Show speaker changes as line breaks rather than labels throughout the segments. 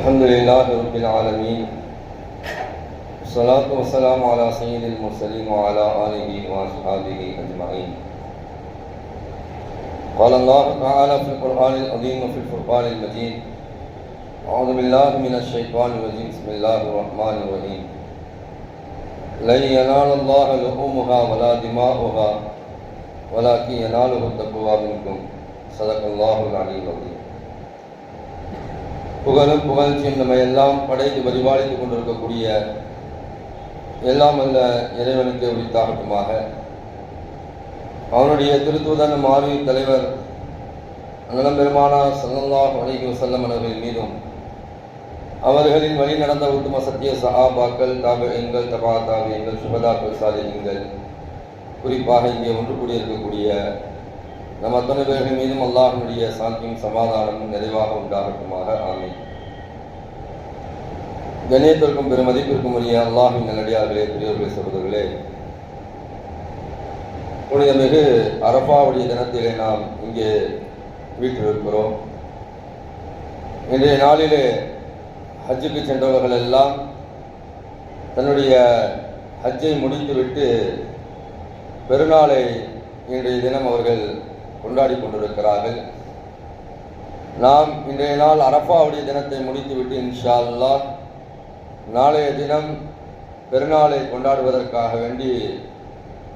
الحمد لله رب العالمين. والصلاة والسلام على سيد المرسلين وعلى آله وأصحابه أجمعين. قال الله تعالى في القرآن العظيم وفي الفرقان المجيد أعوذ بالله من الشيطان الرجيم. بسم الله الرحمن الرحيم. لن ينال الله لحومها ولا دماؤها، ولكن يناله التقوى منكم. صدق الله العلي العظيم. புகழும் புகழ்ச்சியும் நம்ம எல்லாம் படைத்து பரிபாலித்துக் கொண்டிருக்கக்கூடிய எல்லாம் அல்ல இறைவனுக்கு உரித்தாகட்டுமாக. அவனுடைய திருத்துவதன் மாறி தலைவர் அண்ணலம் பெருமானா சல்லல்லாஹ் அலைஹி வஸல்லம் அவர்கள் மீதும் அவர்களின் வழி நடந்த உத்தம சத்திய சஹாபாக்கள் தாபெண்கள் தபா தாபியங்கள் சுபதாக்கள் சாலிகள் குறிப்பாக இங்கே ஒன்று கூடியிருக்கக்கூடிய நம் அத்தனை பேர்கள் மீதும் அல்லாஹனுடைய சாந்தியும் சமாதானமும் நிறைவாக உண்டாகட்டுமாக. ஆமை கணியத்திற்கும் பெருமதிப்பிற்கும் உரிய அல்லாஹின் நல்லடியார்களே பெரியவர்களே சகோதரர்களே புனிதமிகு அரபாவுடைய தினத்திலே நாம் இங்கே வீட்டிலிருக்கிறோம் இன்றைய நாளிலே ஹஜ்ஜுக்கு சென்றவர்கள் எல்லாம் தன்னுடைய ஹஜ்ஜை முடித்துவிட்டு பெருநாளை இன்றைய தினம் அவர்கள் கொண்டாடி கொண்டிருக்கிறார்கள். நாம் இன்றைய நாள் அரப்பாவுடைய தினத்தை முடித்துவிட்டு இன்ஷா அல்லாஹ் நாளைய தினம் பெருநாளை கொண்டாடுவதற்காக வேண்டி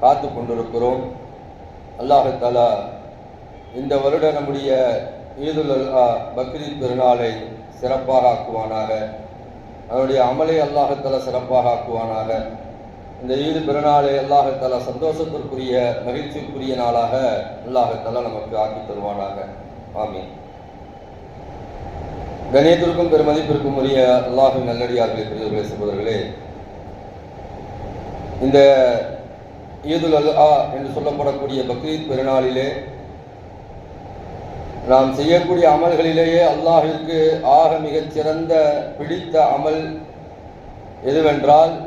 காத்து கொண்டிருக்கிறோம். அல்லாஹாலா இந்த வருட நம்முடைய ஈதுல் அல்லா பக்ரீத் பெருநாளை சிறப்பாக ஆக்குவானாக. அதனுடைய அமலை அல்லாஹத்தலா சிறப்பாக ஆக்குவானாக. இந்த ஈது பெருநாளை அல்லாஹத்தாலா சந்தோஷத்திற்குரிய மகிழ்ச்சிக்குரிய நாளாக அல்லாஹத்தாலா நமக்கு ஆக்கி தருவானாக. ஆமீன். கணியத்திற்கும் பெருமதிப்பிற்கும் உரிய அல்லாஹின் நல்லடியார்களே பெரியவர்களே சகோதரர்களே. இந்த ஈதுல் அல்லா என்று சொல்லப்படக்கூடிய பக்ரீத் பெருநாளிலே நாம் செய்யக்கூடிய அமல்களிலேயே அல்லாஹிற்கு ஆக மிகச் சிறந்த பிடித்த அமல் எதுவென்றால்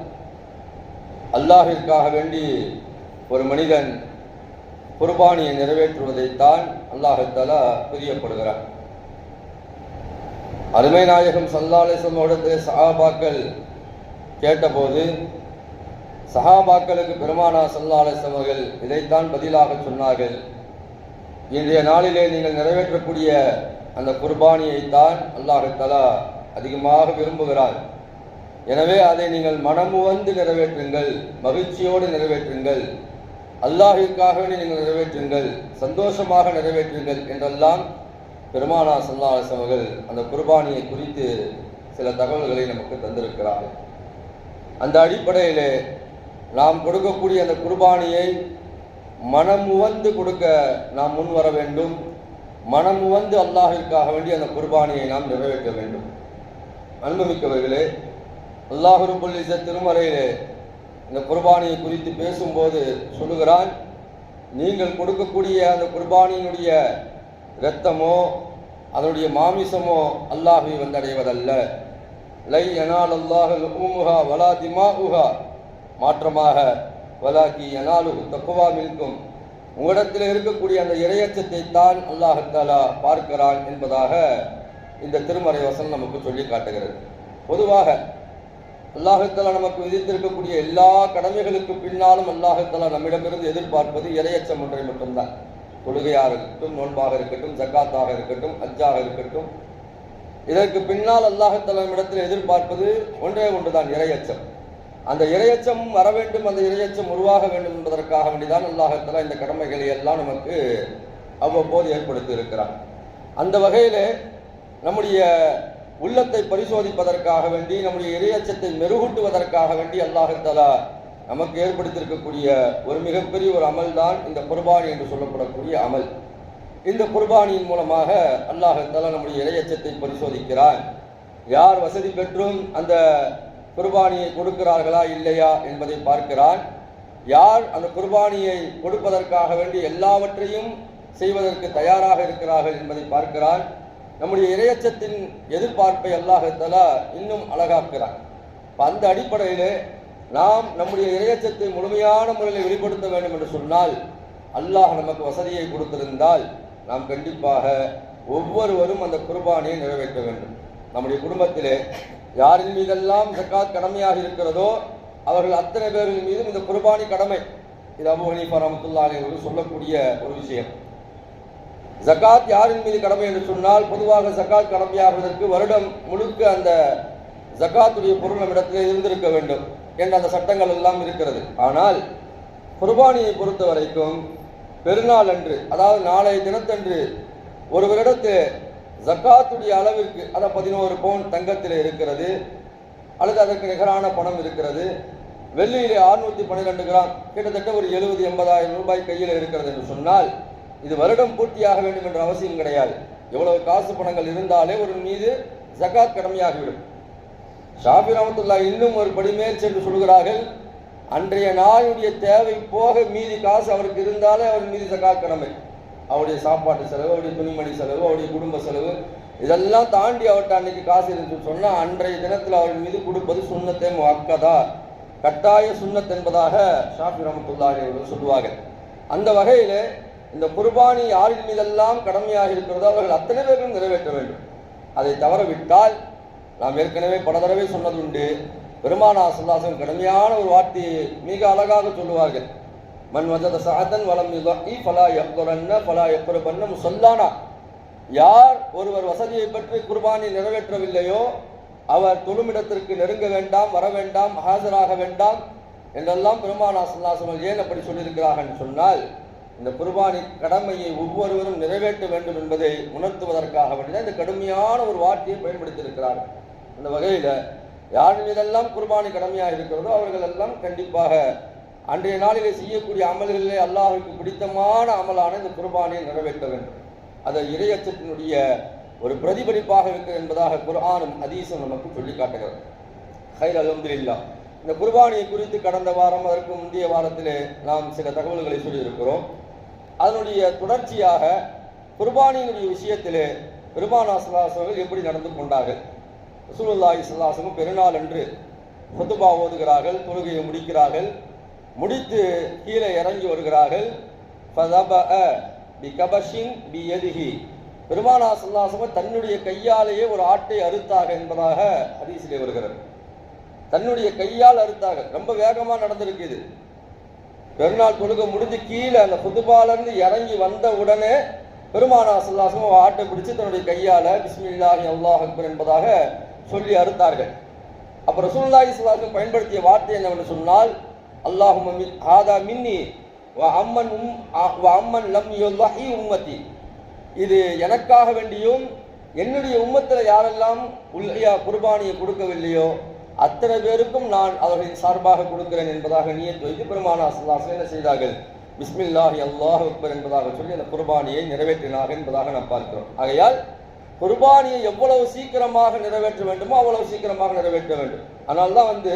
அல்லாஹிற்காக வேண்டி ஒரு மனிதன் குர்பானியை நிறைவேற்றுவதைத்தான் அல்லாஹத்தாலா பிரியப்படுகிறார் அருமை நாயகம் சல்லாலேசமோடத்து சஹாபாக்கள் கேட்டபோது சஹாபாக்களுக்கு பெருமானா சல்லாலேசம் அவர்கள் இதைத்தான் பதிலாக சொன்னார்கள். இன்றைய நாளிலே நீங்கள் நிறைவேற்றக்கூடிய அந்த குர்பானியைத்தான் அல்லாஹத்தாலா அதிகமாக விரும்புகிறார். எனவே அதை நீங்கள் மனமுவந்து நிறைவேற்றுங்கள் மகிழ்ச்சியோடு நிறைவேற்றுங்கள். அல்லாஹிற்காக நீங்கள் நிறைவேற்றுங்கள் சந்தோஷமாக நிறைவேற்றுங்கள் என்றெல்லாம் பெருமானா சல்லாஸ் அவர்கள் அந்த குர்பானியை குறித்து சில தகவல்களை நமக்கு தந்திருக்கிறார்கள். அந்த அடிப்படையிலே நாம் கொடுக்கக்கூடிய அந்த குர்பானியை மனமுவந்து கொடுக்க நாம் முன் வர வேண்டும். மனமுவந்து அல்லாஹிற்காக வேண்டி அந்த குர்பானியை நாம் நிறைவேற்ற வேண்டும். அன்புமிக்கவர்களே அல்லாஹுருபுல் திருமறையிலே இந்த குர்பானியை குறித்து பேசும்போது சொல்லுகிறான் நீங்கள் கொடுக்கக்கூடிய அந்த குர்பானியினுடைய இரத்தமோ அதனுடைய மாமிசமோ அல்லாஹை வந்தடைவதல்ல. லை எனால் அல்லாஹ் ஊமுகா வலா திமா உஹா மாற்றமாக வலாக்கி எனாலு தக்குவா மில்கும் உங்களிடத்தில் இருக்கக்கூடிய அந்த இரையச்சத்தை தான் அல்லாஹத்தாலா பார்க்கிறான் என்பதாக இந்த திருமறை வசனம் நமக்கு சொல்லி காட்டுகிறது. பொதுவாக அல்லாஹத்தலா நமக்கு விதித்திருக்கக்கூடிய எல்லா கடமைகளுக்கு பின்னாலும் அல்லாஹத்தலா நம்மிடமிருந்து எதிர்பார்ப்பது இரையச்சம் ஒன்றை மட்டும்தான். தொழுகையாக இருக்கட்டும் நோன்பாக இருக்கட்டும் ஜக்காத்தாக இருக்கட்டும் அஜ்ஜாக இருக்கட்டும். இதற்கு பின்னால் அல்லாஹத்தலா நம்மிடத்தில் எதிர்பார்ப்பது ஒன்றே ஒன்றுதான் இரையச்சம். அந்த இரையச்சம் வர வேண்டும் அந்த இரையச்சம் உருவாக வேண்டும் என்பதற்காக வேண்டிதான் அல்லாஹத்தலா இந்த கடமைகளை எல்லாம் நமக்கு அவ்வப்போது ஏற்படுத்தி இருக்கிறார் அந்த வகையில் நம்முடைய உள்ளத்தை பரிசோதிப்பதற்காக வேண்டி நம்முடைய இரையச்சத்தை மெருகூட்டுவதற்காக வேண்டி அல்லாஹத்தலா நமக்கு ஏற்படுத்தியிருக்கக்கூடிய ஒரு மிகப்பெரிய ஒரு அமல் தான் இந்த குர்பானி என்று சொல்லப்படக்கூடிய அமல். இந்த குர்பானியின் மூலமாக அல்லாஹத்தலா நம்முடைய இரையச்சத்தை பரிசோதிக்கிறான். யார் வசதி பெற்றும் அந்த குர்பானியை கொடுக்கிறார்களா இல்லையா என்பதை பார்க்கிறான். யார் அந்த குர்பானியை கொடுப்பதற்காக வேண்டி எல்லாவற்றையும் செய்வதற்கு தயாராக இருக்கிறார்கள் என்பதை பார்க்கிறான். நம்முடைய இரையச்சத்தின் எதிர்பார்ப்பை அல்லாஹத்தலா இன்னும் அழகாக்குறான். அந்த அடிப்படையிலே நாம் நம்முடைய இரையச்சத்தை முழுமையான முறையில் வெளிப்படுத்த வேண்டும் என்று சொன்னால் அல்லாஹ் நமக்கு வசதியை கொடுத்திருந்தால் நாம் கண்டிப்பாக ஒவ்வொருவரும் அந்த குர்பானியை நிறைவேற்ற வேண்டும். நம்முடைய குடும்பத்திலே யாரின் மீதெல்லாம் ஜக்காத் கடமையாக இருக்கிறதோ அவர்கள் அத்தனை பேரின் மீதும் இந்த குர்பானி கடமை. இது அபு ஹனீஃபா ரஹ்மத்துல்லாஹி சொல்லக்கூடிய ஒரு விஷயம். ஜகாத் யாரின் மீது கடமை என்று சொன்னால் பொதுவாக ஜக்காத் கடமையாகுவதற்கு வருடம் முழுக்க அந்த ஜக்காத்துடைய பொருள் நம்மிடத்தில் இருந்திருக்க வேண்டும் என்ற அந்த சட்டங்கள் எல்லாம் இருக்கிறது. ஆனால் குர்பானியை பொறுத்த வரைக்கும் பெருநாள் அன்று அதாவது நாளைய தினத்தன்று ஒருவரிடத்தில் ஜக்காத்துடைய அளவிற்கு அதாவது பதினோரு பவுன் தங்கத்தில் இருக்கிறது அல்லது அதற்கு நிகரான பணம் இருக்கிறது. வெள்ளியிலே 612 பன்னிரெண்டு கிராம் கிட்டத்தட்ட ஒரு எழுபது எண்பதாயிரம் ரூபாய் கையில் இருக்கிறது என்று சொன்னால் இது வருடம் பூர்த்தியாக வேண்டும் என்ற அவசியம் கிடையாது. எவ்வளவு காசு பணங்கள் இருந்தாலே ஒரு மீது ஜகாத் கடமையாகிவிடும். ஷாபி ரமத்துல்லா இன்னும் ஒரு படிமேல் சென்று சொல்கிறார்கள் அன்றைய நாளுடைய தேவை போக மீதி காசு அவருக்கு இருந்தாலே அவர் மீது ஜகாத் கடமை. அவருடைய சாப்பாட்டு செலவு அவருடைய துணிமணி செலவு அவருடைய குடும்ப செலவு இதெல்லாம் தாண்டி அவர்கிட்ட அன்னைக்கு காசு இருந்துச்சு சொன்னால் அன்றைய தினத்தில் அவர் மீது கொடுப்பது சுண்ணத்தை முக்கதா கட்டாய சுண்ணத் என்பதாக ஷாஃபி ரமத்துல்லா அவர்கள் சொல்லுவார்கள் அந்த வகையில் இந்த குர்பானி யாரின் மீதெல்லாம் கடமையாக இருக்கிறதோ அவர்கள் அத்தனை பேரும் நிறைவேற்ற வேண்டும். அதை தவறவிட்டால் நாம் ஏற்கனவே பல தடவை சொன்னதுண்டு. பெருமானா சுல்லாசம் கடுமையான ஒரு வார்த்தையை மிக அழகாக சொல்லுவார்கள். மண் வஜத சாதன் வளம் பலா ஃபலா யக்துரன்ன ஃபலா யக்ருபன்ன சொல்லானா யார் ஒருவர் வசதியை பற்றி குர்பானி நிறைவேற்றவில்லையோ அவர் தொழுமிடத்திற்கு நெருங்க வேண்டாம் வர வேண்டாம் ஆஜராக வேண்டாம் என்றெல்லாம் பெருமானா சுல்லாசமல் ஏன் அப்படி சொல்லியிருக்கிறார்கள் சொன்னால் இந்த குர்பானி கடமையை ஒவ்வொருவரும் நிறைவேற்ற வேண்டும் என்பதை உணர்த்துவதற்காக வேண்டிதான் இந்த கடுமையான ஒரு வார்த்தையை பயன்படுத்தியிருக்கிறார்கள் அந்த வகையில் யார் மீதெல்லாம் குர்பானி கடமையாக இருக்கிறதோ அவர்கள் எல்லாம் கண்டிப்பாக அன்றைய நாளிலே செய்யக்கூடிய அமல்களிலே அல்லாஹுக்கு பிடித்தமான அமலான இந்த குர்பானியை நிறைவேற்ற வேண்டும். அது இறையச்சத்தினுடைய ஒரு பிரதிபலிப்பாக இருக்கிறது என்பதாக குர்ஆனும் ஹதீஸும் நமக்கு சொல்லி காட்டுகிறது ஹைர் அலமதுல்லா இந்த குர்பானியை குறித்து கடந்த வாரம் அதற்கு முந்தைய வாரத்திலே நாம் சில தகவல்களை சொல்லியிருக்கிறோம். அதனுடைய தொடர்ச்சியாக குர்பானியினுடைய விஷயத்திலே பெருமானா சுல்லாசவர்கள் எப்படி நடந்து கொண்டார்கள்? ரசூலுல்லாஹி ஸல்லல்லாஹு பெருநாள் என்று ஃபுதுபா ஓதுகிறார்கள் தொழுகையை முடிக்கிறார்கள் முடித்து கீழே இறங்கி வருகிறார்கள். பெருமானா ஸல்லல்லாஹு தன்னுடைய கையாலேயே ஒரு ஆட்டை அறுத்தாக என்பதாக ஹதீஸிலே வருகிறது. தன்னுடைய கையால் அறுத்தாக ரொம்ப வேகமாக நடந்திருக்கு இது. பெருநாள் தொழுகை முடிஞ்சு கீழே அந்த புதுபாலேருந்து இறங்கி வந்த உடனே பெருமானா சல்லாசம் ஆட்டை பிடிச்சு தன்னுடைய கையால பிஸ்மில்லாஹி அல்லாஹ் அக்பர் என்பதாக சொல்லி அறுத்தார்கள். அப்ப ரசூல்லாஹி ஸல்லல்லாஹு பயன்படுத்திய வார்த்தை என்னவென்று சொன்னால் அல்லாஹு மின் ஆதா மின்னி வ அம்மன் உம் அம்மன் லம் யுல்லஹி உம்மத்தி. இது எனக்காக வேண்டியும் என்னுடைய உம்மத்தில் யாரெல்லாம் உல்லையா குர்பானியை கொடுக்கவில்லையோ அத்தனை பேருக்கும் நான் அவர்களின் சார்பாக கொடுக்கிறேன் என்பதாக நியத் வைத்து பெருமானா சல்லாஸ் என்ன செய்தார்கள்? பிஸ்மில்லாஹி அல்லாஹ் அக்பர் என்பதாக சொல்லி அந்த குர்பானியை நிறைவேற்றினார்கள் என்பதாக நாம் பார்க்கிறோம். ஆகையால் குர்பானியை எவ்வளவு சீக்கிரமாக நிறைவேற்ற வேண்டுமோ அவ்வளவு சீக்கிரமாக நிறைவேற்ற வேண்டும். ஆனால் தான் வந்து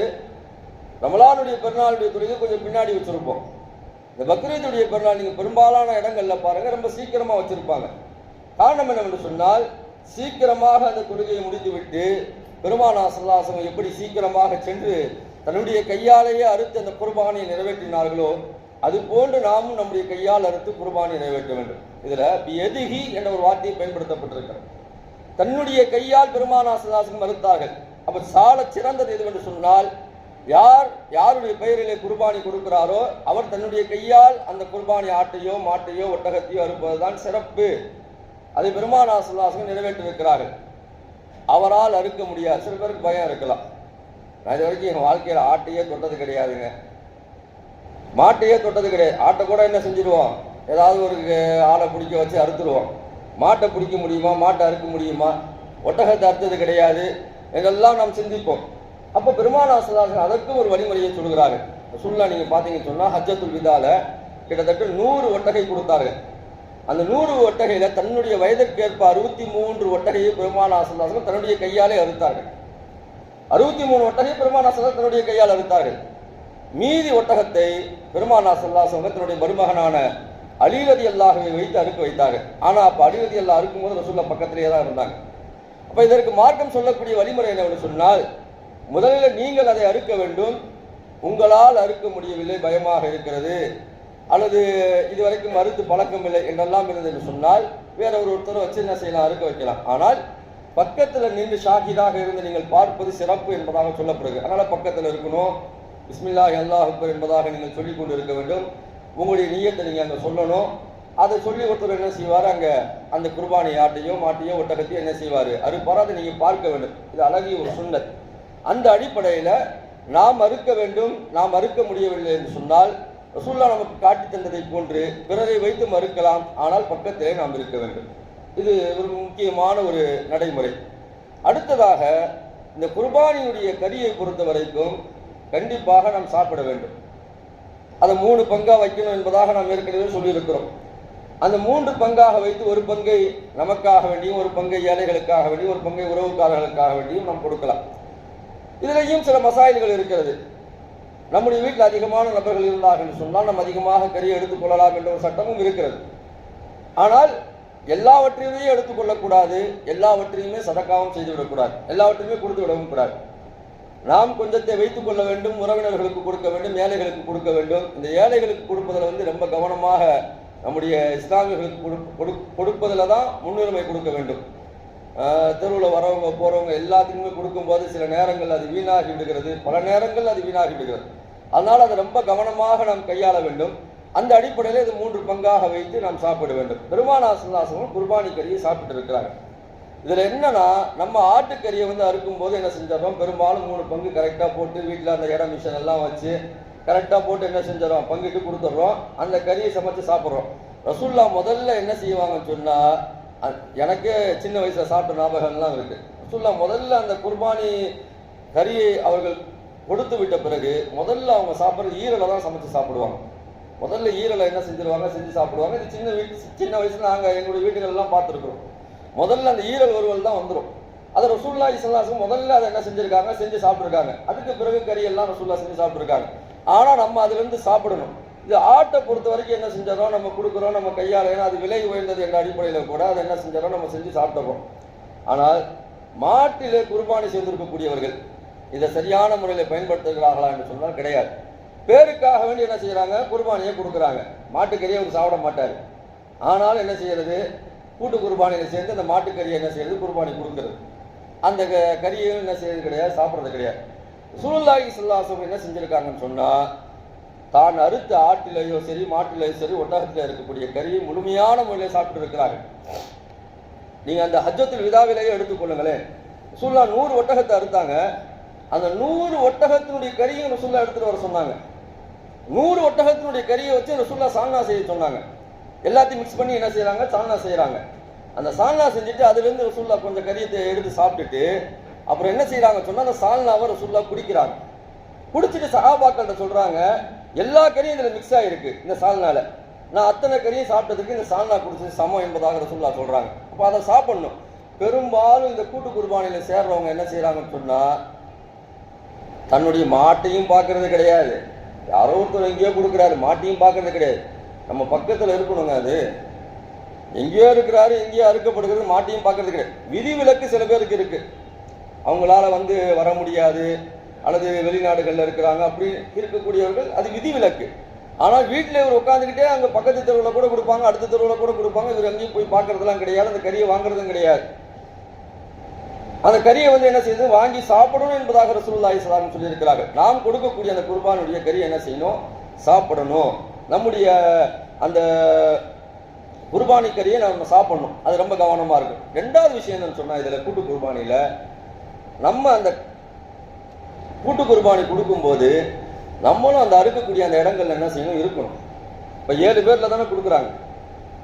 ரமலானுடைய பெருநாளுடைய துறையை கொஞ்சம் பின்னாடி வச்சிருப்போம். இந்த பக்ரீதுடைய பெருநாள் நீங்கள் பெரும்பாலான இடங்களில் பாருங்க ரொம்ப சீக்கிரமாக வச்சிருப்பாங்க. காரணம் என்னவென்று சொன்னால் சீக்கிரமாக அந்த தொழுகையை முடித்துவிட்டு பெருமானா சல்லாசம் எப்படி சீக்கிரமாக சென்று தன்னுடைய கையாலேயே அறுத்து அந்த குர்பானியை நிறைவேற்றினார்களோ அது போன்று நாமும் நம்முடைய கையால் அறுத்து குர்பானியை நிறைவேற்ற வேண்டும். இதில் எதுகி என்ற ஒரு வார்த்தையை பயன்படுத்தப்பட்டிருக்கிறது. தன்னுடைய கையால் பெருமானா சல்லாசம் மறுத்தார்கள் அப்போ சால சிறந்தது எதுவென்று சொன்னால் யார் யாருடைய பெயரிலே குர்பானி கொடுக்கிறாரோ அவர் தன்னுடைய கையால் அந்த குர்பானி ஆட்டையோ மாட்டையோ ஒட்டகத்தையோ அறுப்பதுதான் சிறப்பு. அதை பெருமானா சல்லாசம் நிறைவேற்றிருக்கிறார்கள் அவரால் அறுக்க முடியாது. சில பேருக்கு பயம் இருக்கலாம். நான் இது வரைக்கும் என் வாழ்க்கையில் ஆட்டையே தொட்டது கிடையாதுங்க. மாட்டையே தொட்டது கிடையாது. ஆட்டை கூட என்ன செஞ்சிருவோம்? ஏதாவது ஒரு ஆளை பிடிக்க வச்சு அறுத்துருவோம். மாட்டை பிடிக்க முடியுமா? மாட்டை அறுக்க முடியுமா? ஒட்டகத்தை அறுத்தது கிடையாது. இதெல்லாம் நாம் சிந்திப்போம். அப்போ பெருமானாசலாசன் அதற்கும் ஒரு வழிமுறையை சொல்கிறாரு சுல்லா நீங்கள் பார்த்தீங்கன்னு சொன்னால் ஹஜ்ஜத்துல் விதாவில் கிட்டத்தட்ட நூறு ஒட்டகை கொடுத்தாரு அந்த நூறு ஒட்டகையில தன்னுடைய வயதிற்கேற்ப அறுபத்தி மூன்று ஒட்டகையை பெருமானாசலாசன் தன்னுடைய கையாலே அறுத்தார்கள். அறுபத்தி மூணு ஒட்டகை பெருமானாசலாசன் தன்னுடைய கையால் அறுத்தார்கள். மீதி ஒட்டகத்தை பெருமானா சல்லாசவங்க தன்னுடைய மருமகனான அழிவதி அல்லாஹவை வைத்து அறுக்க வைத்தார்கள். ஆனால் அப்போ அலிரதி அல்லா அறுக்கும்போது ரசூல்லா பக்கத்திலேயே தான் இருந்தாங்க. அப்போ இதற்கு மார்க்கம் சொல்லக்கூடிய வழிமுறை என்னவென்று சொன்னால் முதலில் நீங்கள் அதை அறுக்க வேண்டும். உங்களால் அறுக்க முடியவில்லை பயமாக இருக்கிறது. அல்லது இதுவரைக்கும் மறுத்து பழக்கம் இல்லை என்றெல்லாம் இருந்தது சொன்னால் வேற ஒரு ஒருத்தரை வச்சு என்ன செய்யலாம்? அறுக்க வைக்கலாம். ஆனால் பக்கத்தில் நின்று ஷாஹிதாக இருந்து நீங்கள் பார்ப்பது சிறப்பு என்பதாக சொல்லப்படுது அதனால் பக்கத்தில் இருக்கணும். பிஸ்மில்லாஹி அல்லாஹுப்பர் என்பதாக நீங்கள் சொல்லிக் கொண்டு இருக்க வேண்டும். உங்களுடைய நியத்தை நீங்கள் அங்கே சொல்லணும். அதை சொல்லி ஒருத்தர் என்ன செய்வார்? அங்கே அந்த குர்பானி ஆட்டையோ மாட்டையோ ஒட்டகத்தையோ என்ன செய்வார்? அறுப்பார். அதை நீங்கள் பார்க்க வேண்டும். இது அழகிய ஒரு சுண்ணத். அந்த அடிப்படையில் நாம் அறுக்க வேண்டும் நாம் அறுக்க முடியவில்லை என்று சொன்னால் ரசூல்லா நமக்கு காட்டி தந்ததை போன்று பிறரை வைத்து மறுக்கலாம். ஆனால் பக்கத்திலே நாம் இருக்க வேண்டும். இது ஒரு முக்கியமான ஒரு நடைமுறை. அடுத்ததாக இந்த குர்பானியுடைய கரியை பொறுத்த வரைக்கும் கண்டிப்பாக நாம் சாப்பிட வேண்டும். அதை மூணு பங்காக வைக்கணும் என்பதாக நாம் ஏற்கனவே சொல்லியிருக்கிறோம். அந்த மூன்று பங்காக வைத்து ஒரு பங்கை நமக்காக வேண்டியும் ஒரு பங்கை ஏழைகளுக்காக வேண்டியும் ஒரு பங்கை உறவுக்காரர்களுக்காக வேண்டியும் நாம் கொடுக்கலாம். இதுலேயும் சில மசாயில்கள் இருக்கிறது. நம்முடைய வீட்டில் அதிகமான நபர்கள் இருந்தார்கள் சொன்னால் நம்ம அதிகமாக கறியை எடுத்துக்கொள்ளலாம் என்ற ஒரு சட்டமும் இருக்கிறது. ஆனால் எல்லாவற்றையுமே எடுத்துக்கொள்ளக்கூடாது எல்லாவற்றையுமே சதக்காவும் செய்து விடக்கூடாது எல்லாவற்றையுமே கொடுத்து விடவும் கூடாது. நாம் கொஞ்சத்தை வைத்துக் கொள்ள வேண்டும் உறவினர்களுக்கு கொடுக்க வேண்டும் ஏழைகளுக்கு கொடுக்க வேண்டும். இந்த ஏழைகளுக்கு கொடுப்பதில் வந்து ரொம்ப கவனமாக நம்முடைய இஸ்லாமியர்களுக்கு கொடு- கொடுப்பதில் தான் முன்னுரிமை கொடுக்க வேண்டும். தெருவில் வரவங்க போகிறவங்க எல்லாத்துக்குமே கொடுக்கும்போது சில நேரங்கள் அது வீணாகி விடுகிறது பல நேரங்கள் அது வீணாகி விடுகிறது அதனால் அதை ரொம்ப கவனமாக நாம் கையாள வேண்டும். அந்த அடிப்படையில் இது மூன்று பங்காக வைத்து நாம் சாப்பிட வேண்டும். பெருமானாசனாசமும் குர்பானி கறியை சாப்பிட்டு இருக்கிறாங்க. இதில் என்னன்னா நம்ம ஆட்டுக்கறியை வந்து அறுக்கும்போது என்ன செஞ்சிடறோம்? பெரும்பாலும் மூணு பங்கு கரெக்டாக போட்டு வீட்டில் அந்த இடம் மிஷின் எல்லாம் வச்சு கரெக்டாக போட்டு என்ன செஞ்சிடறோம்? பங்கிட்டு கொடுத்துட்றோம். அந்த கறியை சமைச்சு சாப்பிட்றோம். ரசுல்லா முதல்ல என்ன செய்வாங்கன்னு சொன்னால் எனக்கே சின்ன வயசில் சாப்பிட்ட ஞாபகம்லாம் இருக்குது ரசுல்லா முதல்ல அந்த குர்பானி கறியை அவர்கள் கொடுத்து விட்ட பிறகு முதல்ல அவங்க சாப்பிட்ற ஈரலை தான் சமைச்சு சாப்பிடுவாங்க. முதல்ல ஈரலை என்ன செஞ்சிருவாங்க? செஞ்சு சாப்பிடுவாங்க. இது சின்ன வீட்டு சின்ன வயசுல நாங்கள் எங்களுடைய வீடுகள்லாம் பார்த்துருக்குறோம். முதல்ல அந்த ஈரல் வறுவல் தான் வந்துடும் அதை ரசூல்லா இஸ்லாசும் முதல்ல அதை என்ன செஞ்சுருக்காங்க? செஞ்சு சாப்பிட்ருக்காங்க அதுக்கு பிறகு கறியெல்லாம் ரசூல்லா செஞ்சு சாப்பிட்ருக்காங்க ஆனால் நம்ம அதுலேருந்து சாப்பிடணும். இது ஆட்டை பொறுத்த வரைக்கும் என்ன செஞ்சிடறோம் நம்ம கொடுக்குறோம். நம்ம கையால் ஏன்னா அது விலை உயர்ந்தது என்ற அடிப்படையில் கூட அதை என்ன செஞ்சிடறோம் நம்ம செஞ்சு சாப்பிட்டுறோம். ஆனால் மாட்டிலே குர்பானி செய்திருக்கக்கூடியவர்கள் இதை சரியான முறையில் பயன்படுத்துகிறார்களா என்று சொன்னால் கிடையாது. பேருக்காக வேண்டி என்ன செய்கிறாங்க குர்பானியை கொடுக்குறாங்க. மாட்டுக்கறியை அவர் சாப்பிட மாட்டார். ஆனால் என்ன செய்கிறது கூட்டு குர்பானியில் சேர்ந்து அந்த மாட்டுக்கறியை என்ன செய்யறது? குர்பானி கொடுக்குறது. அந்த க- கறியையும் என்ன செய்யறது கிடையாது சாப்பிட்றது கிடையாது. சுருல்லாஹி சுல்லாசம் என்ன செஞ்சுருக்காங்கன்னு சொன்னால் தான் அறுத்த ஆட்டிலேயோ சரி மாட்டிலேயோ சரி ஒட்டகத்தில் இருக்கக்கூடிய கறியை முழுமையான முறையில் சாப்பிட்டு இருக்கிறாங்க நீங்கள் அந்த ஹஜ்ஜத்தில் விதாவிலேயே எடுத்துக்கொள்ளுங்களேன் சுருளா நூறு ஒட்டகத்தை அறுத்தாங்க. அந்த நூறு ஒட்டகத்தினுடைய கரியை ரசுல்லா எடுத்துட்டு வர சொன்னாங்க. நூறு ஒட்டகத்தினுடைய கறியை வச்சு ரசுல்லா சால்னா செய்ய சொன்னாங்க. எல்லாத்தையும் மிக்ஸ் பண்ணி என்ன செய்கிறாங்க சால்னா செய்கிறாங்க அந்த சால்னா செஞ்சுட்டு அதுலேருந்து ரசுல்லா கொஞ்சம் கறியத்தை எடுத்து சாப்பிட்டுட்டு அப்புறம் என்ன செய்கிறாங்க சொன்னா அந்த சால்னாவை ரசுல்லா குடிக்கிறாங்க. குடிச்சிட்டு சகாபாக்கள்கிட்ட சொல்றாங்க எல்லா கறியும் இதுல மிக்ஸ் ஆயிருக்கு இந்த சால்னால. நான் அத்தனை கறியும் சாப்பிட்டதுக்கு இந்த சால்னா குடிச்சது சமம் என்பதாக ரசுல்லா சொல்றாங்க. அப்போ அதை சாப்பிடணும். பெரும்பாலும் இந்த கூட்டு குர்பானியில சேர்றவங்க என்ன செய்கிறாங்கன்னு சொன்னா தன்னுடைய மாட்டையும் பார்க்கறது கிடையாது. யாரோ ஒருத்தர் எங்கேயோ கொடுக்குறாரு மாட்டையும் பார்க்கறது கிடையாது. நம்ம பக்கத்தில் இருக்கணுங்க அது. எங்கேயோ இருக்கிறாரு எங்கேயோ அறுக்கப்படுகிறது மாட்டையும் பார்க்கறது கிடையாது. விதிவிலக்கு சில பேருக்கு இருக்கு. அவங்களால வந்து வர முடியாது. அல்லது வெளிநாடுகளில் இருக்கிறாங்க அப்படி இருக்கக்கூடியவர்கள் அது விதிவிலக்கு. ஆனால் வீட்டில் இவர் உட்காந்துக்கிட்டே அங்கே பக்கத்து தெருவில் கூட கொடுப்பாங்க அடுத்த தெருவில் கூட கொடுப்பாங்க இவர் எங்கேயும் போய் பார்க்குறதுலாம் கிடையாது அந்த கறியை வாங்குறதும் கிடையாது. அந்த கறியை வந்து என்ன செய்யுது வாங்கி சாப்பிடணும் என்பதாக ரசூலுல்லாஹி ஸல்லல்லாஹு சொல்லியிருக்கிறார்கள். நாம் கொடுக்கக்கூடிய அந்த குர்பானுடைய கறி என்ன செய்யணும்? சாப்பிடணும். நம்முடைய அந்த குர்பானி கறியை நம்ம சாப்பிடணும். அது ரொம்ப கவனமாக இருக்கும். ரெண்டாவது விஷயம் என்னன்னு சொன்னால் இதில் கூட்டு குர்பானியில் நம்ம அந்த கூட்டு குர்பானி கொடுக்கும்போது நம்மளும் அந்த அறுக்கக்கூடிய அந்த இடங்கள்ல என்ன செய்யணும்? இருக்கணும். இப்போ ஏழு பேரில் தானே கொடுக்குறாங்க.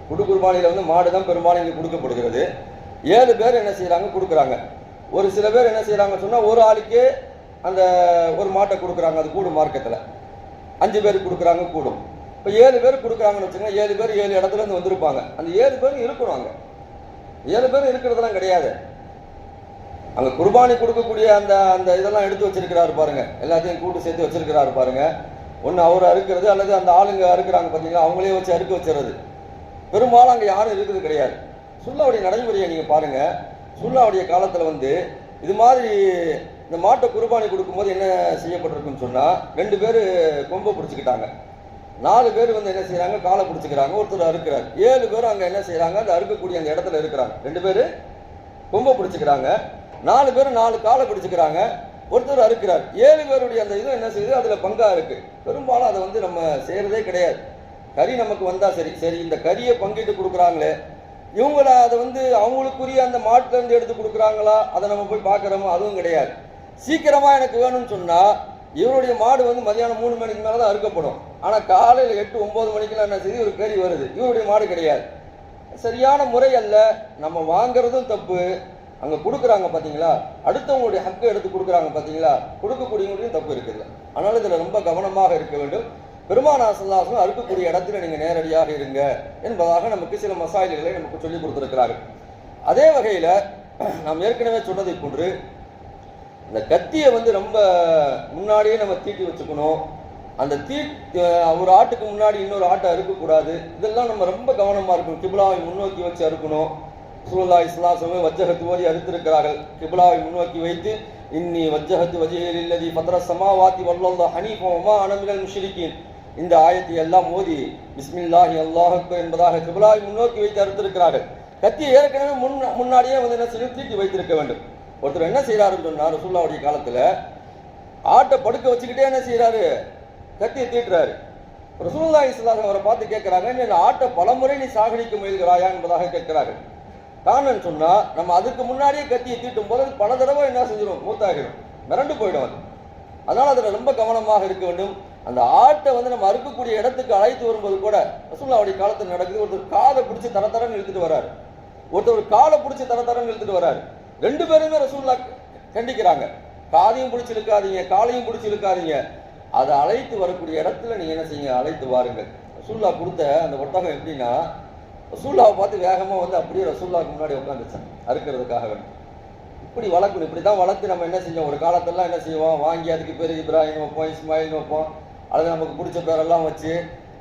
கூட்டு குர்பானியில் வந்து மாடு தான் பெரும்பாலும் இங்கே கொடுக்கப்படுகிறது. ஏழு பேர் என்ன செய்கிறாங்க கொடுக்குறாங்க. ஒரு சில பேர் என்ன செய்கிறாங்கன்னு சொன்னால் ஒரு ஆளுக்கே அந்த ஒரு மாட்டை கொடுக்குறாங்க அது கூடும் மார்க்கெட்டில் அஞ்சு பேர் கொடுக்குறாங்க கூடும். இப்போ ஏழு பேர் கொடுக்குறாங்கன்னு வச்சுங்க ஏழு பேர் ஏழு இடத்துல இருந்து வந்திருப்பாங்க. அந்த ஏழு பேரும் இருக்கணும் அங்கே. ஏழு பேர் இருக்கிறதெல்லாம் கிடையாது. அங்கே குர்பானி கொடுக்கக்கூடிய அந்த அந்த இதெல்லாம் எடுத்து வச்சிருக்கிறாரு பாருங்க. எல்லாத்தையும் கூட்டு சேர்த்து வச்சிருக்கிறாரு பாருங்க. ஒன்று அவர் அறுக்கிறது அல்லது அந்த ஆளுங்க அறுக்கிறாங்க பார்த்தீங்களா அவங்களே வச்சு அறுக்க வச்சுறது பெரும்பாலும் அங்கே யாரும் இருக்கிறது கிடையாது. சுல்லாவுடைய நடைமுறையை நீங்கள் பாருங்கள் சுல்லாவுடைய காலத்தில் வந்து இது மாதிரி இந்த மாட்டை குர்பானி கொடுக்கும்போது என்ன செய்யப்பட்டிருக்குன்னு சொன்னால் ரெண்டு பேர் கொம்பை பிடிச்சிக்கிட்டாங்க. நாலு பேர் வந்து என்ன செய்கிறாங்க காலை பிடிச்சிக்கிறாங்க. ஒருத்தர் அறுக்கிறார். ஏழு பேர் அங்கே என்ன செய்கிறாங்க அந்த அறுக்கக்கூடிய அந்த இடத்துல இருக்கிறாங்க. ரெண்டு பேர் கொம்பை பிடிச்சிக்கிறாங்க. நாலு பேர் நாலு காலை பிடிச்சிக்கிறாங்க. ஒருத்தர் அறுக்கிறார். ஏழு பேருடைய அந்த இது என்ன செய்யுது? அதில் பங்காக இருக்குது பெரும்பாலும் அதை வந்து நம்ம செய்கிறதே கிடையாது. கறி நமக்கு வந்தால் சரி. சரி இந்த கறியை பங்கிட்டு கொடுக்குறாங்களே இவங்கள அதை வந்து அவங்களுக்குரிய அந்த மாட்டிலேருந்து எடுத்து கொடுக்குறாங்களா? அதை நம்ம போய் பார்க்குறோமோ அதுவும் கிடையாது. சீக்கிரமாக எனக்கு வேணும்னு சொன்னால் இவருடைய மாடு வந்து மதியானம் மூணு மணிக்கு மேலே தான் அறுக்கப்படும். ஆனால் காலையில் எட்டு ஒம்பது மணிக்கெல்லாம் என்ன செய்யுது ஒரு கறி வருது. இவருடைய மாடு கிடையாது. சரியான முறை அல்ல. நம்ம வாங்குறதும் தப்பு. அங்கே கொடுக்குறாங்க பார்த்தீங்களா அடுத்தவங்களுடைய ஹக்கை எடுத்து கொடுக்குறாங்க பார்த்தீங்களா கொடுக்கக்கூடியவங்களையும் தப்பு இருக்குது. அதனால இதில் ரொம்ப கவனமாக இருக்க வேண்டும். பெருமானா சல்லாசனம் அறுக்கக்கூடிய இடத்துல நீங்கள் நேரடியாக இருங்க என்பதாக நமக்கு சில மசாயில்களை நமக்கு சொல்லிக் கொடுத்துருக்கிறார்கள். அதே வகையில் நாம் ஏற்கனவே சொன்னதை போன்று இந்த கத்தியை வந்து ரொம்ப முன்னாடியே நம்ம தீட்டி வச்சுக்கணும். அந்த தீ ஒரு ஆட்டுக்கு முன்னாடி இன்னொரு ஆட்டை அறுக்கக்கூடாது. இதெல்லாம் நம்ம ரொம்ப கவனமாக இருக்கணும். கிபிலாவை முன்னோக்கி வச்சு அறுக்கணும். சுல்லா இஸ்லாசமே வஜ்ஜகத்து ஓதி அறுத்திருக்கிறார்கள். கிபிலாவை முன்னோக்கி வைத்து இன்னி வஜ்ஜகத்து வஜிஹில் இல்லதி பத்ர சமாவாத்தி வல்லல்லா ஹனீஃபமா அனமினல் முஷிரிக்கின் இந்த ஆயத்தை எல்லாம் மோதி பிஸ்மில்லாஹி அல்லாஹ் என்பதாக கிபிலாவை முன்னோக்கி வைத்து அறுத்திருக்கிறார்கள். கத்தியை ஏற்கனவே முன் முன்னாடியே வந்து என்ன செய்யும் தீட்டி வைத்திருக்க வேண்டும். ஒருத்தர் என்ன செய்கிறாருன்னு சொன்னார் ரசூல்லாவுடைய காலத்தில் ஆட்டை படுக்க வச்சுக்கிட்டே என்ன செய்யறாரு கத்தியை தீட்டுறாரு. ரசூல்லா இஸ்லாம் அவரை பார்த்து கேட்கிறாங்க நீ ஆட்டை பலமுறை நீ சாகடிக்க முயல்கிறாயா? என்பதாக கேட்கிறார்கள். காரணம் சொன்னால் நம்ம அதுக்கு முன்னாடியே கத்தியை தீட்டும் போது பல தடவை என்ன செஞ்சிடும் மூத்தாகிடும் மிரண்டு போயிடும் அது. அதனால் அதில் ரொம்ப கவனமாக இருக்க வேண்டும். அந்த ஆட்டை வந்து நம்ம அறுக்கக்கூடிய இடத்துக்கு அழைத்து வரும்போது கூட ரசூல்லாவுடைய காலத்தில் நடக்குது. ஒருத்தர் காதை பிடிச்சி தர தரன்னு இழுத்துட்டு வராரு. ஒருத்தர் காலை பிடிச்சி தர தரன்னு இழுத்துட்டு வராரு. ரெண்டு பேருமே ரசூல்லா கண்டிக்கிறாங்க. காதையும் பிடிச்சி இழுக்காதீங்க காலையும் பிடிச்சி இழுக்காதீங்க. அதை அழைத்து வரக்கூடிய இடத்துல நீங்க என்ன செய்யுங்க? அழைத்து வாருங்கள். ரசூல்லா கொடுத்த அந்த ஒட்டகம் எப்படின்னா ரசூல்லாவை பார்த்து வேகமாக வந்து அப்படியே ரசூல்லாவுக்கு முன்னாடி உட்காந்துச்சேன் அறுக்கிறதுக்காக வேணும் இப்படி வளர்க்கணும். இப்படி தான் வளர்த்து நம்ம என்ன செஞ்சோம்? ஒரு காலத்தெல்லாம் என்ன செய்வோம்? வாங்கி அதுக்கு பேர் இப்ராஹிம் வைப்போம் இஸ்மாயில் வைப்போம். அது நமக்கு பிடிச்ச பேரெல்லாம் வச்சு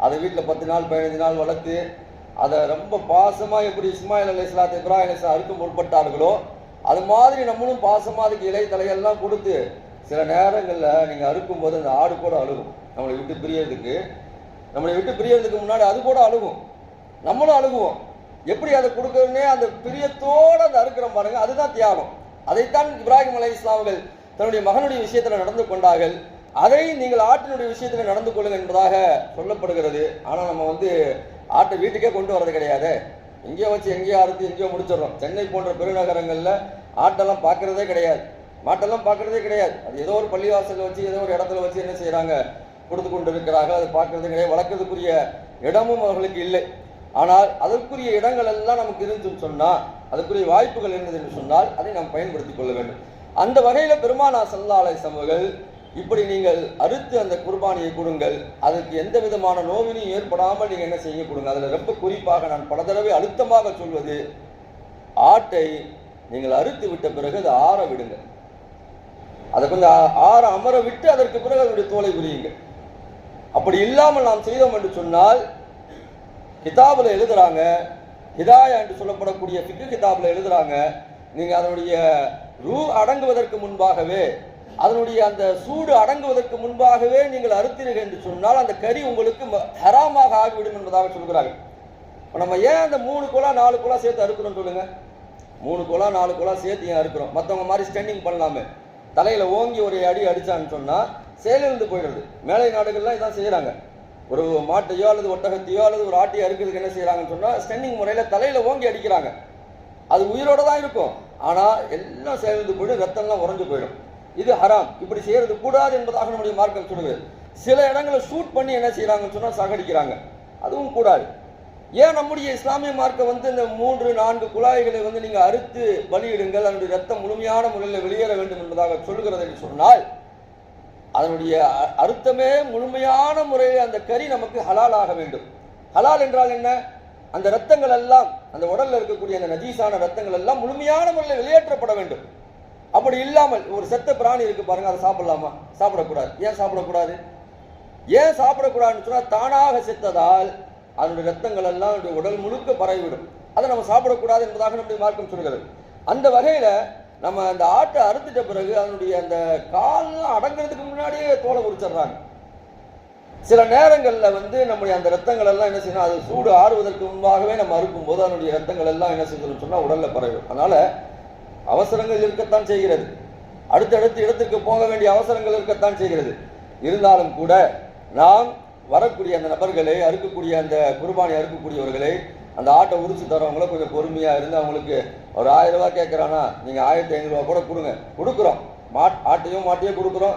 அதை வீட்டில் பத்து நாள் பதினஞ்சு நாள் வளர்த்து அதை ரொம்ப பாசமாக எப்படி இஸ்மாயில் அலி இஸ்லாத் இப்ராஹிம் இஸ்லாம் அறுக்க முற்பட்டார்களோ அது மாதிரி நம்மளும் பாசமாக அதுக்கு இலை தலையெல்லாம் கொடுத்து சில நேரங்களில் நீங்கள் அறுக்கும் போது அந்த ஆடு கூட அழுகும். நம்மளை விட்டு பிரியறதுக்கு. நம்மளை விட்டு பிரியறதுக்கு முன்னாடி அது கூட அழுகும். நம்மளும் அழுகுவோம். எப்படி அதை கொடுக்கறதுனே அந்த பிரியத்தோடு அந்த அறுக்கிற பாருங்க அதுதான் தியாகம். அதைத்தான் இப்ராஹிம் அலி இஸ்லாம்கள் தன்னுடைய மகனுடைய விஷயத்தில் நடந்து கொண்டார்கள். அதை நீங்கள் ஆட்டினுடைய விஷயத்தில் நடந்து கொள்ளுங்கள் என்பதாக சொல்லப்படுகிறது. ஆனால் நம்ம வந்து ஆட்டை வீட்டுக்கே கொண்டு வரது கிடையாது. எங்கேயோ வச்சு எங்கேயோ அறுத்து எங்கேயோ முடிச்சிடுறோம். சென்னை போன்ற பெருநகரங்களில் ஆட்டெல்லாம் பார்க்குறதே கிடையாது. மாட்டெல்லாம் பார்க்குறதே கிடையாது. அது ஏதோ ஒரு பள்ளிவாசல்ல வச்சு ஏதோ ஒரு இடத்துல வச்சு என்ன செய்கிறாங்க கொடுத்து கொண்டு இருக்கிறார்கள் அதை பார்க்கறது கிடையாது. வளர்க்கறதுக்குரிய இடமும் அவர்களுக்கு இல்லை. ஆனால் அதற்குரிய இடங்கள் எல்லாம் நமக்கு இருந்துன்னு சொன்னால் அதற்குரிய வாய்ப்புகள் இருந்தது என்று சொன்னால் அதை நாம் பயன்படுத்திக் கொள்ள வேண்டும். அந்த வகையில் பெருமானா சல்லாலை சமூகங்கள் இப்படி நீங்கள் அறுத்து அந்த குர்பானியை கொடுங்கள். அதற்கு எந்த விதமான நோவினையும் ஏற்படாமல் நீங்கள் என்ன செய்ய கொடுங்க அதில் ரொம்ப குறிப்பாக நான் பல தடவை அழுத்தமாக சொல்வது ஆட்டை நீங்கள் அறுத்து விட்ட பிறகு அதை ஆற விடுங்க அதை கொஞ்சம் ஆற அமர விட்டு அதற்கு பிறகு அதனுடைய தோலை புரியுங்கள் அப்படி இல்லாமல் நாம் செய்தோம் என்று சொன்னால் கிதாபில் எழுதுறாங்க ஹிதாயா என்று சொல்லப்படக்கூடிய ஃபிக்கு கிதாபில் எழுதுறாங்க நீங்கள் அதனுடைய ரூ அடங்குவதற்கு முன்பாகவே அதனுடைய அந்த சூடு அடங்குவதற்கு முன்பாகவே நீங்கள் அறுத்தீர்கள் என்று சொன்னால் அந்த கறி உங்களுக்கு ஹராமாக ஆகிவிடும் என்பதாக சொல்கிறார்கள். இப்போ நம்ம ஏன் அந்த மூணு குழா நாலு குழா சேர்த்து அறுக்கிறோம் சொல்லுங்க? மூணு குழா நாலு குழா சேர்த்து ஏன் அறுக்கிறோம்? மற்றவங்க மாதிரி ஸ்டெண்டிங் பண்ணலாமே. தலையில் ஓங்கி ஒரு அடி அடித்தான்னு சொன்னால் செயலிழந்து போயிடுறது. மேலை நாடுகள்லாம் இதான் செய்கிறாங்க ஒரு மாட்டையோ அல்லது ஒட்டகத்தையோ அல்லது ஒரு ஆட்டையோ அறுக்கிறதுக்கு என்ன செய்கிறாங்கன்னு சொன்னால் ஸ்டெண்டிங் முறையில் தலையில் ஓங்கி அடிக்கிறாங்க. அது உயிரோட தான் இருக்கும். ஆனால் எல்லாம் செயலிழந்து போயிடும் ரத்தம்லாம் உறைஞ்சு போயிடும். இது ஹராம். இப்படி செய்யறது கூடாது என்பதாக நம்முடைய மார்க்கம் சொல்லுகிறது. சில இடங்களை ஷூட் பண்ணி என்ன செய்யறாங்கன்னு சொன்னால் சாகடிக்கிறாங்க. அதுவும் கூடாது. ஏன் நம்முடைய இஸ்லாமிய மார்க்கம் வந்து இந்த மூன்று நான்கு குழாய்களை வந்து நீங்கள் அறுத்து பலியிடுங்கள் அதனுடைய ரத்தம் முழுமையான முறையில் வெளியேற வேண்டும் என்பதாக சொல்லுகிறது என்று சொன்னால் அதனுடைய அ- அர்த்தமே முழுமையான முறையில் அந்த கறி நமக்கு ஹலால் ஆக வேண்டும். ஹலால் என்றால் என்ன? அந்த ரத்தங்கள் எல்லாம் அந்த உடலில் இருக்கக்கூடிய அந்த நஜீஸான ரத்தங்கள் எல்லாம் முழுமையான முறையில் வெளியேற்றப்பட வேண்டும். அப்படி இல்லாமல் ஒரு செத்த பிராணி இருக்கு பாருங்க அதை சாப்பிடலாமா? சாப்பிடக்கூடாது. ஏன் சாப்பிடக்கூடாது? ஏன் சாப்பிடக்கூடாதுன்னு சொன்னால் தானாக செத்ததால் அதனுடைய ரத்தங்கள் எல்லாம் அதனுடைய உடல் முழுக்க பரவிவிடும். அதை நம்ம சாப்பிடக்கூடாது என்பதாக நம்முடைய மார்க்கம் சொல்கிறது. அந்த வகையில் நம்ம அந்த ஆட்டை அறுத்துட்ட பிறகு அதனுடைய அந்த கால்லாம் அடங்குறதுக்கு முன்னாடியே தோலை உரிச்சிடுறாங்க. சில நேரங்களில் வந்து நம்முடைய அந்த ரத்தங்கள் எல்லாம் என்ன செய்யணும் அது சூடு ஆறுவதற்கு முன்பாகவே நம்ம அறுக்கும் போது அதனுடைய ரத்தங்கள் எல்லாம் என்ன செஞ்சிடும் சொன்னால் உடலில் பரவிடும். அதனால் அவசரங்கள் இருக்கத்தான் செய்கிறது. அடுத்தடுத்து இடத்துக்கு போக வேண்டிய அவசரங்கள் இருக்கத்தான் செய்கிறது. இருந்தாலும் கூட நாம் வரக்கூடிய அந்த நபர்களை அறுக்கக்கூடிய அந்த குர்பானி அறுக்கக்கூடியவர்களை அந்த ஆட்டை உரிச்சு தரவங்கள கொஞ்சம் பொறுமையா இருந்து அவங்களுக்கு ஒரு ஆயிரம் ரூபாய் கேட்கறானா நீங்க ஆயிரத்தி ஐநூறுரூவா கூட கொடுங்க. கொடுக்குறோம். மாட் ஆட்டையும் மாட்டையும் கொடுக்குறோம்.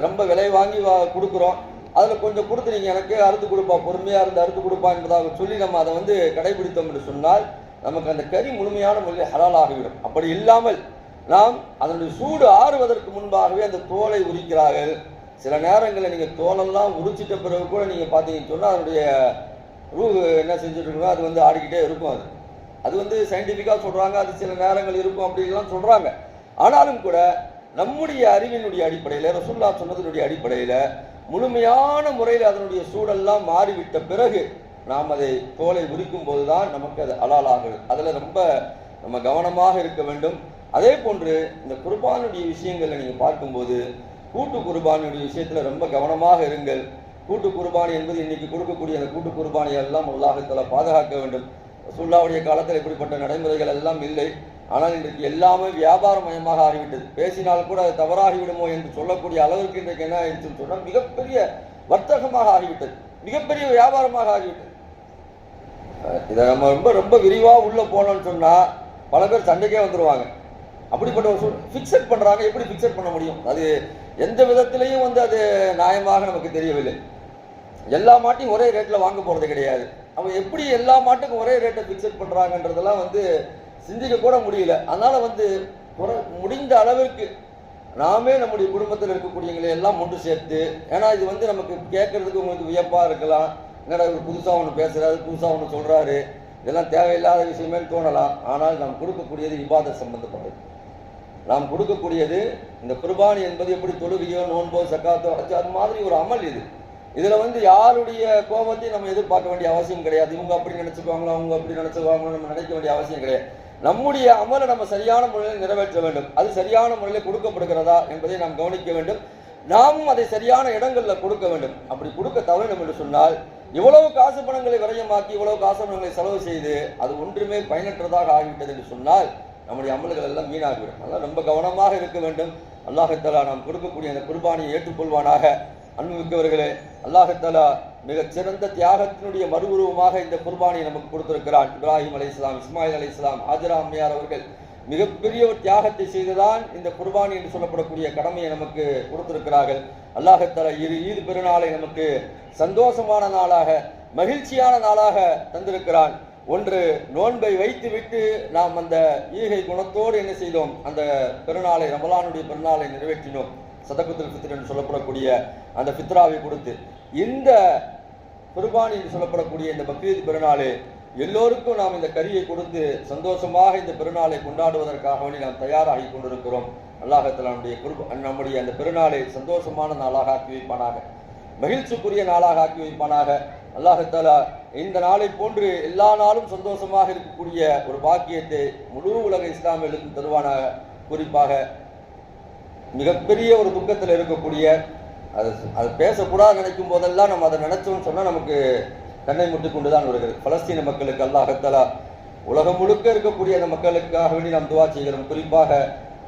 ரொம்ப விலை வாங்கி வா- கொடுக்குறோம். அதில் கொஞ்சம் கொடுத்து நீங்கள் எனக்கு அறுத்து கொடுப்பா பொறுமையாக இருந்து அறுத்து கொடுப்பா என்பதாக சொல்லி நம்ம அதை வந்து கடைபிடித்தோம் என்று சொன்னால் நமக்கு அந்த கறி முழுமையான முறையில் ஹலால் ஆகிவிடும் அப்படி இல்லாமல் நாம் அதனுடைய சூடு ஆறுவதற்கு முன்பாகவே அந்த தோலை உரிக்கிறார்கள். சில நேரங்களில் நீங்கள் தோலெல்லாம் உரிச்சிட்ட பிறகு கூட நீங்கள் பார்த்தீங்கன்னு சொன்னால் அதனுடைய ரூ என்ன செஞ்சுட்டு அது வந்து ஆடிக்கிட்டே இருக்கும் அது. அது வந்து சயின்டிஃபிக்காக சொல்கிறாங்க அது சில நேரங்கள் இருக்கும் அப்படின்லாம் சொல்கிறாங்க ஆனாலும் கூட நம்முடைய அறிவினுடைய அடிப்படையில் ரசுல்லா சொன்னதனுடைய அடிப்படையில் முழுமையான முறையில் அதனுடைய சூடெல்லாம் மாறிவிட்ட பிறகு நாம் அதை தோலை உரிக்கும் போது தான் நமக்கு அது அலாலாகிறது அதில் ரொம்ப நம்ம கவனமாக இருக்க வேண்டும். அதே போன்று இந்த குர்பானுடைய விஷயங்களை நீங்கள் பார்க்கும்போது கூட்டு குர்பானுடைய விஷயத்தில் ரொம்ப கவனமாக இருங்கள். கூட்டு குர்பானி என்பது இன்னைக்கு கொடுக்கக்கூடிய அந்த கூட்டு குர்பானியை எல்லாம் அல்லாஹத்தால பாதுகாக்க வேண்டும். சுல்லாவுடைய காலத்தில் இப்படிப்பட்ட நடைமுறைகள் எல்லாம் இல்லை. ஆனால் இன்றைக்கு எல்லாமே வியாபாரமயமாக ஆகிவிட்டது. பேசினால் கூட அது தவறாகிவிடுமோ என்று சொல்லக்கூடிய அளவிற்கு இன்றைக்கு என்ன ஆயிடுச்சுன்னு சொன்னால் மிகப்பெரிய வர்த்தகமாக ஆகிவிட்டது. மிகப்பெரிய வியாபாரமாக ஆகிவிட்டது. இதை நம்ம ரொம்ப ரொம்ப விரிவாக உள்ளே போனோம்னு சொன்னால் பல பேர் சண்டைக்கே வந்துடுவாங்க அப்படிப்பட்ட ஒரு சூழ் ஃபிக்ஸட் பண்ணுறாங்க எப்படி ஃபிக்ஸட் பண்ண முடியும்? அது எந்த விதத்துலேயும் வந்து அது நியாயமாக நமக்கு தெரியவில்லை. எல்லா மாட்டையும் ஒரே ரேட்டில் வாங்க போகிறது கிடையாது. அவன் எப்படி எல்லா மாட்டுக்கும் ஒரே ரேட்டை ஃபிக்ஸட் பண்ணுறாங்கன்றதெல்லாம் வந்து சிந்திக்க கூட முடியல. அதனால் வந்து முடிந்த அளவிற்கு நாமே நம்முடைய குடும்பத்தில் இருக்கக்கூடியவங்களை எல்லாம் ஒன்று சேர்த்து ஏன்னா இது வந்து நமக்கு கேட்கறதுக்கு உங்களுக்கு வியப்பாக இருக்கலாம் என்னடா இவர் புதுசாக ஒன்று பேசுகிறாரு புதுசாக ஒன்று சொல்கிறாரு இதெல்லாம் தேவையில்லாத விஷயமே தோணலாம். ஆனால் நாம் கொடுக்கக்கூடியது இபாதத் சம்பந்தப்பட்டது. நாம் கொடுக்கக்கூடியது இந்த குர்பானி என்பது எப்படி தொழுகையோ நோன்போ சக்காத்தோ ஹஜ் அது மாதிரி ஒரு அமல் இது. இதில் வந்து யாருடைய கோபத்தையும் நம்ம எதிர்பார்க்க வேண்டிய அவசியம் கிடையாது. இவங்க அப்படி நினச்சிக்குவாங்களோ அவங்க அப்படி நினச்சிக்குவாங்களோ நம்ம நினைக்க வேண்டிய அவசியம் கிடையாது. நம்முடைய அமலை நம்ம சரியான முறையில் நிறைவேற்ற வேண்டும். அது சரியான முறையில் கொடுக்கப்படுகிறதா என்பதை நாம் கவனிக்க வேண்டும். நாமும் அதை சரியான இடங்களில் கொடுக்க வேண்டும். அப்படி கொடுக்க தவறினோம் என்று சொன்னால் இவ்வளவு காசு பணங்களை விரயமாக்கி இவ்வளவு காசு பணங்களை செலவு செய்து அது ஒன்றுமே பயனற்றதாக ஆகிவிட்டது என்று சொன்னால் நம்முடைய அமல்கள் எல்லாம் வீணாகிவிடும். அதெல்லாம் ரொம்ப கவனமாக இருக்க வேண்டும். அல்லாஹத்தலா நாம் கொடுக்கக்கூடிய அந்த குர்பானியை ஏற்றுக்கொள்வானாக. அன்புமிக்கவர்களே அல்லாஹத்தலா மிகச் சிறந்த தியாகத்தினுடைய மறு உருவமாக இந்த குர்பானியை நமக்கு கொடுத்திருக்கிறான். இப்ராஹிம் அலை இஸ்லாம் இஸ்மாயில் அலி இஸ்லாம் ஆஜரா அம்மையார் அவர்கள். மிகப்பெரிய ஒரு தியாகத்தை செய்துதான் இந்த குர்பானி என்று சொல்லப்படக்கூடிய கடமையை நமக்கு கொடுத்திருக்கிறார்கள். அல்லாஹத்தாலா இரு ஈது பெருநாளை நமக்கு சந்தோஷமான நாளாக மகிழ்ச்சியான நாளாக தந்திருக்கிறான். ஒன்று நோன்பை வைத்துவிட்டு நாம் அந்த ஈகை குணத்தோடு என்ன செய்தோம்? அந்த பெருநாளை ரமலானுடைய பெருநாளை நிறைவேற்றினோம். சதகுத்துல் ஃபித்ர் என்று சொல்லப்படக்கூடிய அந்த ஃபித்ராவை கொடுத்து இந்த குர்பானி என்று சொல்லப்படக்கூடிய இந்த பக்ரீத் பெருநாளே எல்லோருக்கும் நாம் இந்த கரியை கொடுத்து சந்தோஷமாக இந்த பெருநாளை கொண்டாடுவதற்காக வேண்டி நாம் தயாராகி கொண்டிருக்கிறோம். அல்லாஹத்தில் நம்முடைய குரு நம்முடைய அந்த பெருநாளை சந்தோஷமான நாளாக ஆக்கி வைப்பானாக. மகிழ்ச்சிக்குரிய நாளாக ஆக்கி வைப்பானாக. அல்லாஹத்தாலா இந்த நாளை போன்று எல்லா நாளும் சந்தோஷமாக இருக்கக்கூடிய ஒரு பாக்கியத்தை முழு உலக இஸ்லாமியர்களுக்கு தருவானாக. குறிப்பாக மிகப்பெரிய ஒரு துக்கத்தில் இருக்கக்கூடிய அது அது பேசக்கூடாது நினைக்கும் போதெல்லாம் நம்ம அதை நினைச்சோம்னு சொன்னால் நமக்கு கண்ணை முட்டி கொண்டுதான் வருகிறது. பலஸ்தீன மக்களுக்கு அல்லாஹத்தலா உலகம் முழுக்க இருக்கக்கூடிய அந்த மக்களுக்காக வேண்டி நாம் துவா செய்கிறோம். குறிப்பாக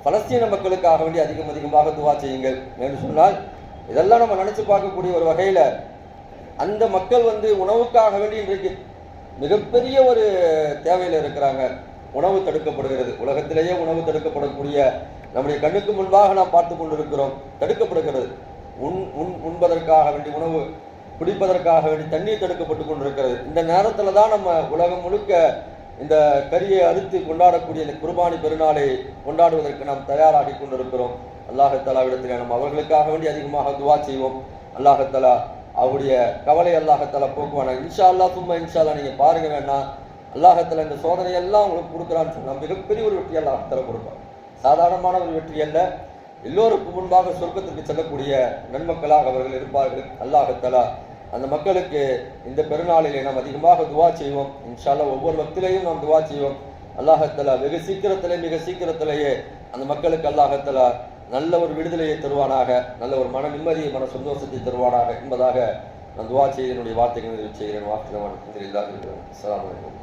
பலஸ்தீன மக்களுக்காக வேண்டி அதிகம் அதிகமாக துவா செய்யுங்கள் என்று சொன்னால் இதெல்லாம் நம்ம நினைச்சு பார்க்கக்கூடிய ஒரு வகையில அந்த மக்கள் வந்து உணவுக்காக வேண்டி இன்றைக்கு மிகப்பெரிய ஒரு தேவையில் இருக்கிறாங்க. உணவு தடுக்கப்படுகிறது. உலகத்திலேயே உணவு தடுக்கப்படக்கூடிய நம்முடைய கண்ணுக்கு முன்பாக நாம் பார்த்து கொண்டிருக்கிறோம். தடுக்கப்படுகிறது. உண் உண் உண்பதற்காக வேண்டி உணவு குடிப்பதற்காக வேண்டி தண்ணீர் தடுக்கப்பட்டு கொண்டிருக்கிறது. இந்த நேரத்தில் தான் நம்ம உலகம் முழுக்க இந்த கரியை அறுத்து கொண்டாடக்கூடிய இந்த குர்பானி பெருநாளை கொண்டாடுவதற்கு நாம் தயாராகி கொண்டிருக்கிறோம். அல்லாஹத்தலாவிடத்தில் நம்ம அவர்களுக்காக வேண்டி அதிகமாக துவா செய்வோம். அல்லாஹத்தலா அவருடைய கவலை அல்லாஹத்தாலா போக்குவானா இன்ஷா அல்லா சும்மா இன்ஷா அல்லா பாருங்க வேணாம் அல்லாஹத்தில் இந்த சோதனையெல்லாம் உங்களுக்கு கொடுக்குறான்னு சொன்னா மிகப்பெரிய ஒரு வெற்றி அல்லாஹத்தில் கொடுப்போம் சாதாரணமான ஒரு வெற்றி அல்ல. எல்லோருக்கும் முன்பாக சொர்க்கத்திற்கு செல்லக்கூடிய நன்மக்களாக அவர்கள் இருப்பார்கள். அல்லாஹத்தலா அந்த மக்களுக்கு இந்த பெருநாளிலே நாம் அதிகமாக துவா செய்வோம். இன்ஷால்லா ஒவ்வொரு பக்திலையும் நாம் துவா செய்வோம். அல்லாஹத்தலா வெகு சீக்கிரத்திலே மிக சீக்கிரத்திலேயே அந்த மக்களுக்கு அல்லாஹத்தலா நல்ல ஒரு விடுதலையை தருவானாக நல்ல ஒரு மன நிம்மதியை மன சந்தோஷத்தை தருவானாக என்பதாக நான் துவா செய்து என்னுடைய வார்த்தைகளை நிறைவு செய்கிறேன். வாக்குதான் அஸ்ஸலாமு வலைக்கம்